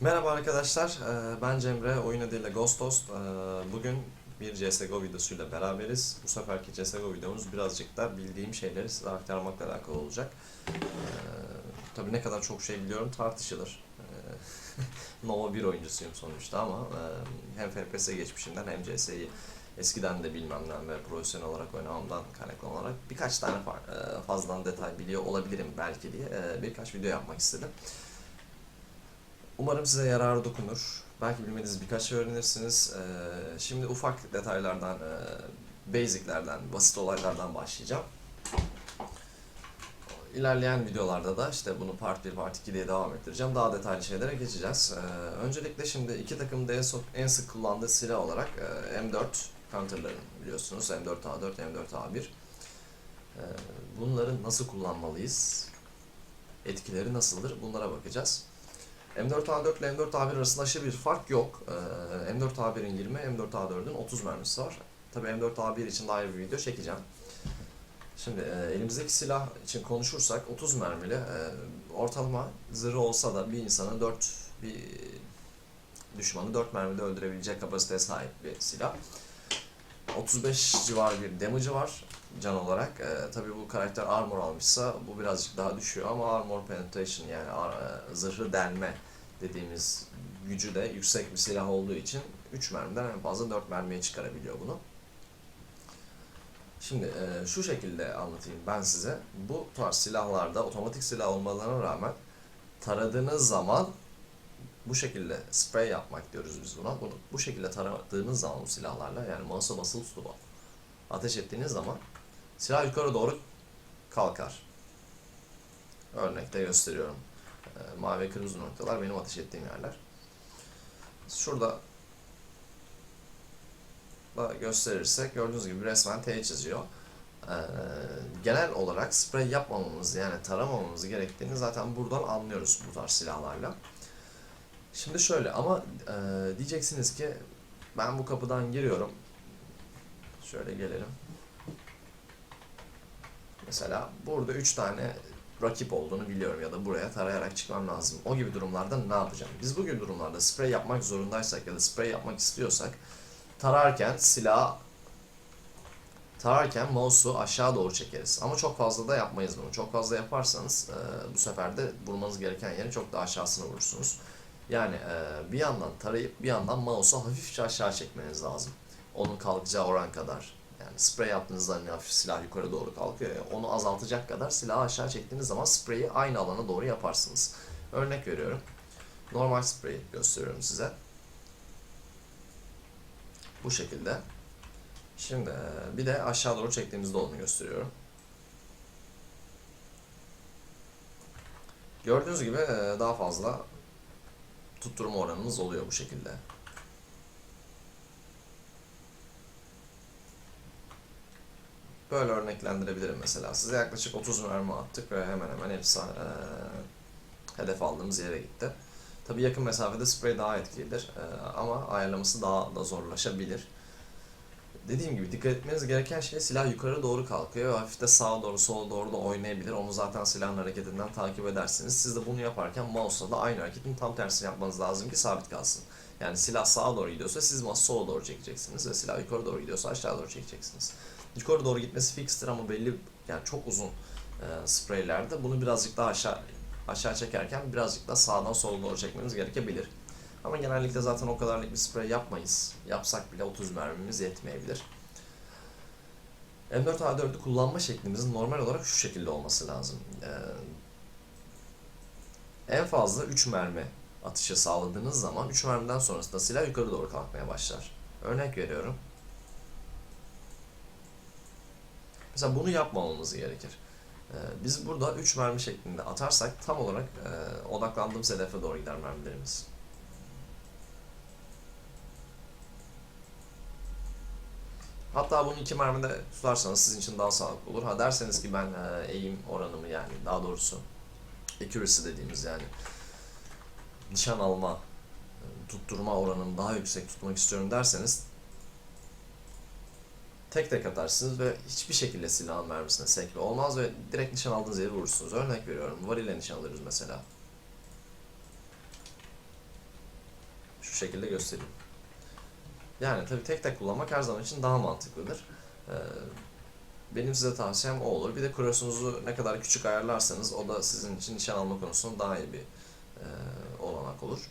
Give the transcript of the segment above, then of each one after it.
Merhaba arkadaşlar, ben Cemre, oyun adıyla Ghost Host. Bugün bir CSGO videosuyla beraberiz. Bu seferki CSGO videomuz birazcık da bildiğim şeyleri size aktarmakla alakalı olacak. Tabii ne kadar çok şey biliyorum tartışılır. Nova 1 oyuncusuyum sonuçta ama hem FPS geçmişimden hem CS'yi eskiden de bilmemden ve profesyonel olarak oynamamdan kaynaklanarak birkaç tane fa- fazladan detay biliyor olabilirim belki diye birkaç video yapmak istedim. Umarım size yararı dokunur. Belki bilmediğiniz birkaç şey öğrenirsiniz. Ee, şimdi ufak detaylardan, e, basiclerden, basit olaylardan başlayacağım. İlerleyen videolarda da işte bunu part 1, part 2 diye devam ettireceğim. Daha detaylı şeylere geçeceğiz. Ee, öncelikle şimdi iki takımda en, çok, en sık kullandığı silah olarak e, M4 counter'ların biliyorsunuz. M4A4, M4A1. Ee, bunları nasıl kullanmalıyız? Etkileri nasıldır? Bunlara bakacağız. M4A4 ile M4A1 arasında aşırı bir fark yok. Ee, M4A1'in 20, M4A4'ün 30 mermisi var. Tabii M4A1 için daha iyi bir video çekeceğim. Şimdi e, elimizdeki silah için konuşursak 30 mermili e, ortalama zırhı olsa da bir insanı 4 bir düşmanı 4 mermide öldürebilecek kapasiteye sahip bir silah. 35 civarı bir damage'ı var can olarak. E, tabii bu karakter armor almışsa bu birazcık daha düşüyor ama armor penetration yani ar- e, zırhı delme dediğimiz gücü de yüksek bir silah olduğu için 3 mermiden en fazla 4 mermiye çıkarabiliyor bunu. Şimdi e, şu şekilde anlatayım ben size. Bu tarz silahlarda otomatik silah olmalarına rağmen taradığınız zaman bu şekilde spray yapmak diyoruz biz buna. Bunu bu şekilde taradığınız zaman bu silahlarla yani mouse'a basılı tutup ateş ettiğiniz zaman silah yukarı doğru kalkar. Örnekte gösteriyorum. E, mavi ve kırmızı noktalar benim ateş ettiğim yerler. Şurada da gösterirsek gördüğünüz gibi resmen T çiziyor. Ee, genel olarak sprey yapmamamız yani taramamamız gerektiğini zaten buradan anlıyoruz bu tarz silahlarla. Şimdi şöyle ama e, diyeceksiniz ki ben bu kapıdan giriyorum. Şöyle gelelim. Mesela burada 3 tane rakip olduğunu biliyorum ya da buraya tarayarak çıkmam lazım. O gibi durumlarda ne yapacağım? Biz bu gibi durumlarda sprey yapmak zorundaysak ya da sprey yapmak istiyorsak tararken silah tararken mouse'u aşağı doğru çekeriz. Ama çok fazla da yapmayız bunu. Çok fazla yaparsanız e, bu sefer de vurmanız gereken yerin çok daha aşağısına vurursunuz. Yani e, bir yandan tarayıp bir yandan mouse'u hafifçe aşağı çekmeniz lazım. Onun kalkacağı oran kadar. Yani sprey yaptığınızda hani hafif silah yukarı doğru kalkıyor ya, onu azaltacak kadar silahı aşağı çektiğiniz zaman spreyi aynı alana doğru yaparsınız. Örnek veriyorum. Normal sprey gösteriyorum size. Bu şekilde. Şimdi bir de aşağı doğru çektiğimizde onu gösteriyorum. Gördüğünüz gibi e, daha fazla tutturma oranımız oluyor bu şekilde. Böyle örneklendirebilirim mesela. Size yaklaşık 30 mermi attık ve hemen hemen hepsi e, hedef aldığımız yere gitti. Tabii yakın mesafede sprey daha etkilidir e, ama ayarlaması daha da zorlaşabilir. Dediğim gibi dikkat etmeniz gereken şey silah yukarı doğru kalkıyor ve hafif de sağa doğru sola doğru da oynayabilir. Onu zaten silahın hareketinden takip edersiniz. Siz de bunu yaparken mouse'la da aynı hareketin tam tersini yapmanız lazım ki sabit kalsın. Yani silah sağa doğru gidiyorsa siz mouse sola doğru çekeceksiniz ve silah yukarı doğru gidiyorsa aşağı doğru çekeceksiniz. Yukarı doğru gitmesi fikstir ama belli yani çok uzun e, spreylerde bunu birazcık daha aşağı aşağı çekerken birazcık da sağdan sola doğru çekmeniz gerekebilir. Ama genellikle zaten o kadarlık bir sprey yapmayız. Yapsak bile 30 mermimiz yetmeyebilir. M4A4'ü kullanma şeklimizin normal olarak şu şekilde olması lazım. Ee, en fazla 3 mermi atışı sağladığınız zaman 3 mermiden sonrasında silah yukarı doğru kalkmaya başlar. Örnek veriyorum. Mesela bunu yapmamamız gerekir. Ee, biz burada 3 mermi şeklinde atarsak tam olarak e, odaklandığımız hedefe doğru gider mermilerimiz. Hatta bunu iki mermide tutarsanız sizin için daha sağlıklı olur. Ha derseniz ki ben e, eğim oranımı yani daha doğrusu accuracy dediğimiz yani nişan alma, e, tutturma oranını daha yüksek tutmak istiyorum derseniz tek tek atarsınız ve hiçbir şekilde silahın mermisine sekme olmaz ve direkt nişan aldığınız yere vurursunuz. Örnek veriyorum. Var ile nişan alırız mesela. şekilde göstereyim. Yani tabii tek tek kullanmak her zaman için daha mantıklıdır. Ee, benim size tavsiyem o olur. Bir de cross'unuzu ne kadar küçük ayarlarsanız o da sizin için nişan alma konusunda daha iyi bir e, olanak olur.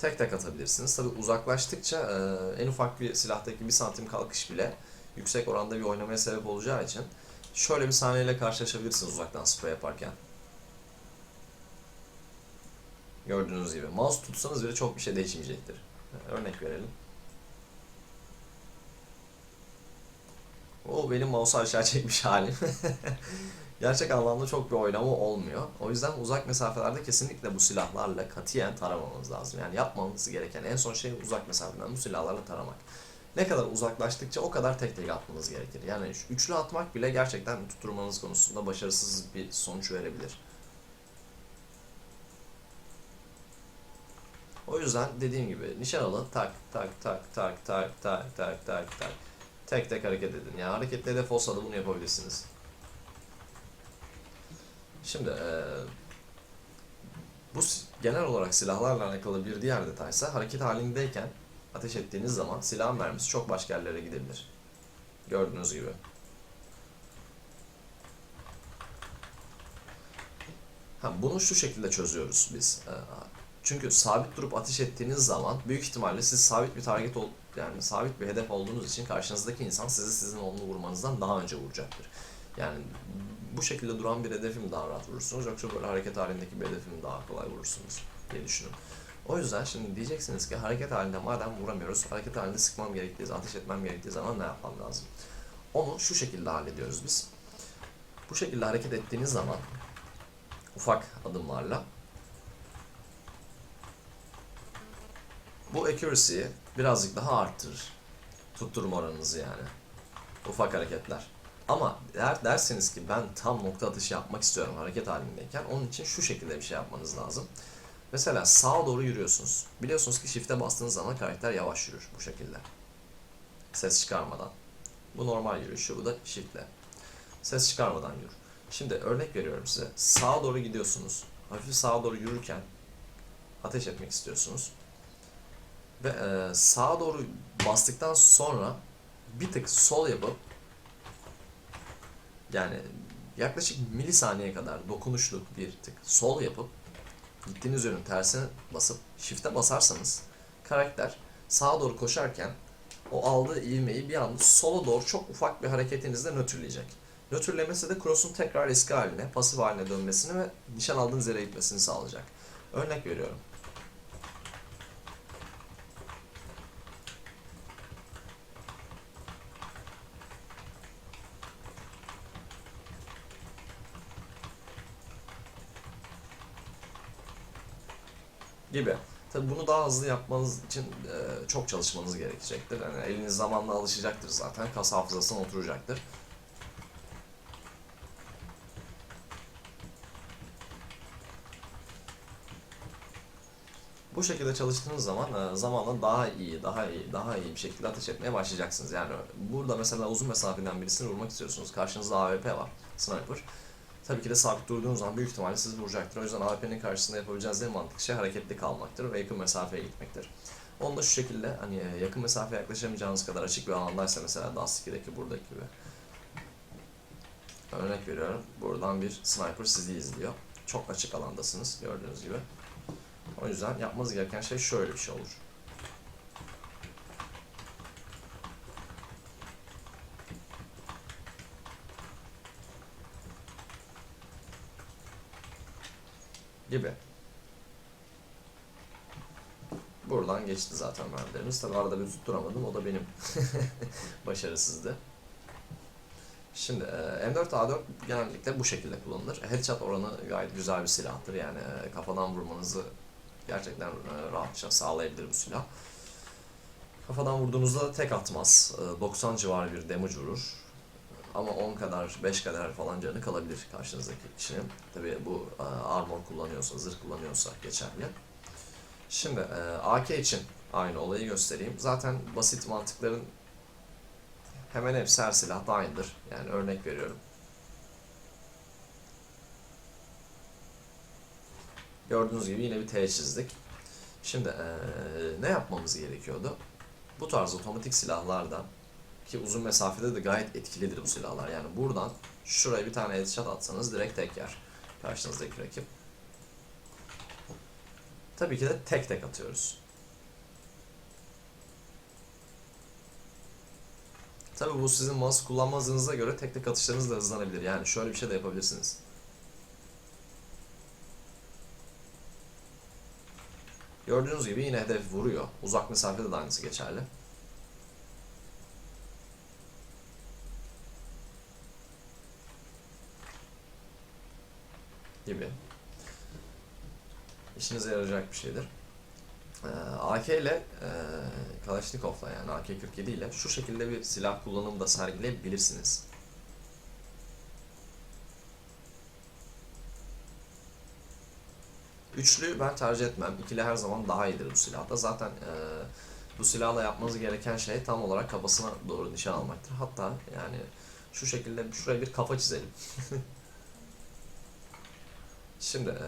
Tek tek atabilirsiniz. Tabi uzaklaştıkça e, en ufak bir silahtaki bir santim kalkış bile yüksek oranda bir oynamaya sebep olacağı için şöyle bir sahneyle karşılaşabilirsiniz uzaktan spray yaparken. Gördüğünüz gibi. Mouse tutsanız bile çok bir şey değişmeyecektir. Örnek verelim. O benim mouse'u aşağı çekmiş halim. Gerçek anlamda çok bir oynama olmuyor. O yüzden uzak mesafelerde kesinlikle bu silahlarla katiyen taramamanız lazım. Yani yapmanız gereken en son şey uzak mesafeden bu silahlarla taramak. Ne kadar uzaklaştıkça o kadar tek tek atmanız gerekir. Yani üçlü atmak bile gerçekten tutturmanız konusunda başarısız bir sonuç verebilir. O yüzden dediğim gibi nişan alın tak tak tak tak tak tak tak tak tak tek tek hareket edin. Yani hareketli hedef olsa bunu yapabilirsiniz. Şimdi eee, bu genel olarak silahlarla alakalı bir diğer detaysa hareket halindeyken ateş ettiğiniz zaman silahın mermisi çok başka yerlere gidebilir. Gördüğünüz gibi. Ha, bunu şu şekilde çözüyoruz biz. Çünkü sabit durup ateş ettiğiniz zaman büyük ihtimalle siz sabit bir target ol yani sabit bir hedef olduğunuz için karşınızdaki insan sizi sizin onu vurmanızdan daha önce vuracaktır. Yani bu şekilde duran bir hedefi mi daha rahat vurursunuz yoksa böyle hareket halindeki bir hedefi daha kolay vurursunuz diye düşünün. O yüzden şimdi diyeceksiniz ki hareket halinde madem vuramıyoruz, hareket halinde sıkmam gerektiği ateş etmem gerektiği zaman ne yapmam lazım? Onu şu şekilde hallediyoruz biz. Bu şekilde hareket ettiğiniz zaman ufak adımlarla bu accuracy'yi birazcık daha arttırır. Tutturma oranınızı yani. Ufak hareketler. Ama eğer derseniz ki ben tam nokta atışı yapmak istiyorum hareket halindeyken onun için şu şekilde bir şey yapmanız lazım. Mesela sağa doğru yürüyorsunuz. Biliyorsunuz ki shift'e bastığınız zaman karakter yavaş yürür bu şekilde. Ses çıkarmadan. Bu normal yürüyüşü, bu da shift'le. Ses çıkarmadan yürür. Şimdi örnek veriyorum size. Sağa doğru gidiyorsunuz. Hafif sağa doğru yürürken ateş etmek istiyorsunuz. Ve e, sağa doğru bastıktan sonra bir tık sol yapıp yani yaklaşık milisaniye kadar dokunuşlu bir tık sol yapıp gittiğiniz yönün tersine basıp shift'e basarsanız karakter sağa doğru koşarken o aldığı ivmeyi bir anda sola doğru çok ufak bir hareketinizle nötrleyecek. Nötrlemesi de cross'un tekrar eski haline, pasif haline dönmesini ve nişan aldığınız yere gitmesini sağlayacak. Örnek veriyorum. Gibi. Tabi bunu daha hızlı yapmanız için e, çok çalışmanız gerekecektir. Yani eliniz zamanla alışacaktır zaten. Kas hafızasına oturacaktır. Bu şekilde çalıştığınız zaman e, zamanla daha iyi, daha iyi, daha iyi bir şekilde ateş etmeye başlayacaksınız. Yani burada mesela uzun mesafeden birisini vurmak istiyorsunuz. Karşınızda AWP var, sniper. Tabii ki de sabit durduğunuz zaman büyük ihtimalle sizi vuracaktır. O yüzden AWP'nin karşısında yapabileceğiniz en mantıklı şey hareketli kalmaktır ve yakın mesafeye gitmektir. Onu da şu şekilde hani e, yakın mesafeye yaklaşamayacağınız kadar açık bir alandaysa mesela Dust 2'deki buradaki gibi. Örnek veriyorum. Buradan bir sniper sizi izliyor. Çok açık alandasınız gördüğünüz gibi. O yüzden yapmanız gereken şey şöyle bir şey olur. Gibi. Buradan geçti zaten mermilerimiz. Tabi arada bir tutturamadım. O da benim başarısızdı. Şimdi e, M4A4 genellikle bu şekilde kullanılır. Headshot oranı gayet güzel bir silahtır. Yani e, kafadan vurmanızı gerçekten e, rahatça sağlayabilir bu silah. Kafadan vurduğunuzda da tek atmaz. E, 90 civarı bir damage vurur. Ama 10 kadar, 5 kadar falan canı kalabilir karşınızdaki kişinin. Tabii bu e, armor kullanıyorsa, zırh kullanıyorsa geçerli. Şimdi e, AK için aynı olayı göstereyim. Zaten basit mantıkların hemen hepsi her silahta aynıdır. Yani örnek veriyorum. Gördüğünüz gibi yine bir T çizdik. Şimdi eee, ne yapmamız gerekiyordu? Bu tarz otomatik silahlardan ki uzun mesafede de gayet etkilidir bu silahlar. Yani buradan şuraya bir tane headshot atsanız direkt tek yer karşınızdaki rakip. Tabii ki de tek tek atıyoruz. Tabii bu sizin mouse kullanma hızınıza göre tek tek atışlarınız da hızlanabilir. Yani şöyle bir şey de yapabilirsiniz. Gördüğünüz gibi yine hedef vuruyor. Uzak mesafede de aynısı geçerli. Gibi. İşinize yarayacak bir şeydir. Ee, AK ile e, Kalashnikov'la yani AK-47 ile şu şekilde bir silah kullanımı da sergileyebilirsiniz. Üçlü ben tercih etmem. İkili her zaman daha iyidir bu silahta. Zaten e, bu silahla yapmanız gereken şey tam olarak kafasına doğru nişan almaktır. Hatta yani şu şekilde şuraya bir kafa çizelim. Şimdi e,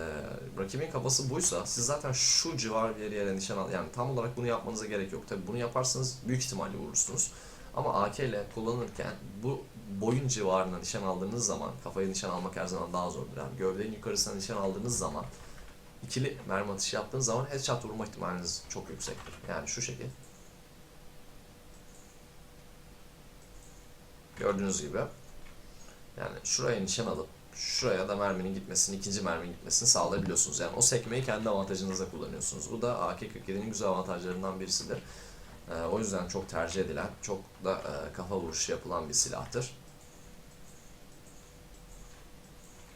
rakibin kafası buysa siz zaten şu civar bir yere nişan al yani tam olarak bunu yapmanıza gerek yok. Tabi bunu yaparsanız büyük ihtimalle vurursunuz. Ama AK ile kullanırken bu boyun civarına nişan aldığınız zaman kafaya nişan almak her zaman daha zordur. Yani gövdenin yukarısına nişan aldığınız zaman ikili mermi atışı yaptığınız zaman headshot vurma ihtimaliniz çok yüksektir. Yani şu şekil. Gördüğünüz gibi yani şuraya nişan alıp şuraya da merminin gitmesini, ikinci merminin gitmesini sağlayabiliyorsunuz. Yani o sekmeyi kendi avantajınıza kullanıyorsunuz. Bu da AK-47'nin güzel avantajlarından birisidir. Ee, o yüzden çok tercih edilen, çok da e, kafa vuruşu yapılan bir silahtır.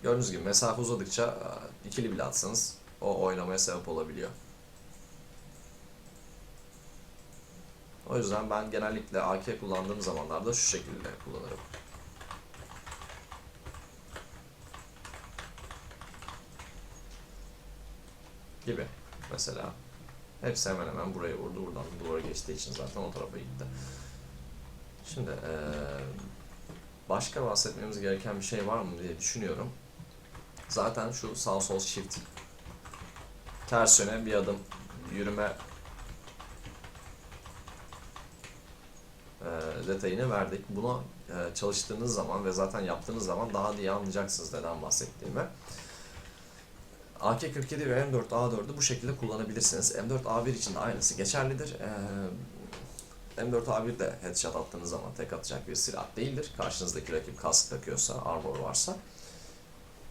Gördüğünüz gibi mesafe uzadıkça e, ikili bile atsanız o oynamaya sebep olabiliyor. O yüzden ben genellikle AK kullandığım zamanlarda şu şekilde kullanırım. Gibi mesela. Hepsi hemen hemen buraya vurdu. Buradan duvara geçtiği için zaten o tarafa gitti. Şimdi eee, başka bahsetmemiz gereken bir şey var mı diye düşünüyorum. Zaten şu sağ sol shift ters yöne bir adım yürüme eee, detayını verdik. Buna eee, çalıştığınız zaman ve zaten yaptığınız zaman daha iyi anlayacaksınız neden bahsettiğimi. AK-47 ve M4A4'ü bu şekilde kullanabilirsiniz. M4A1 için de aynısı geçerlidir. Ee, M4A1 de headshot attığınız zaman tek atacak bir silah değildir. Karşınızdaki rakip kask takıyorsa, armor varsa.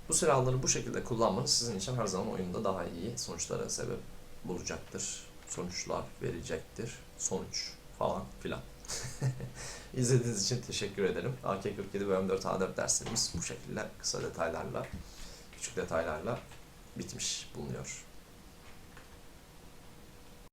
Bu silahları bu şekilde kullanmanız sizin için her zaman oyunda daha iyi sonuçlara sebep bulacaktır. Sonuçlar verecektir. Sonuç falan filan. İzlediğiniz için teşekkür ederim. AK-47 ve M4A4 derslerimiz bu şekilde kısa detaylarla, küçük detaylarla bitmiş bulunuyor.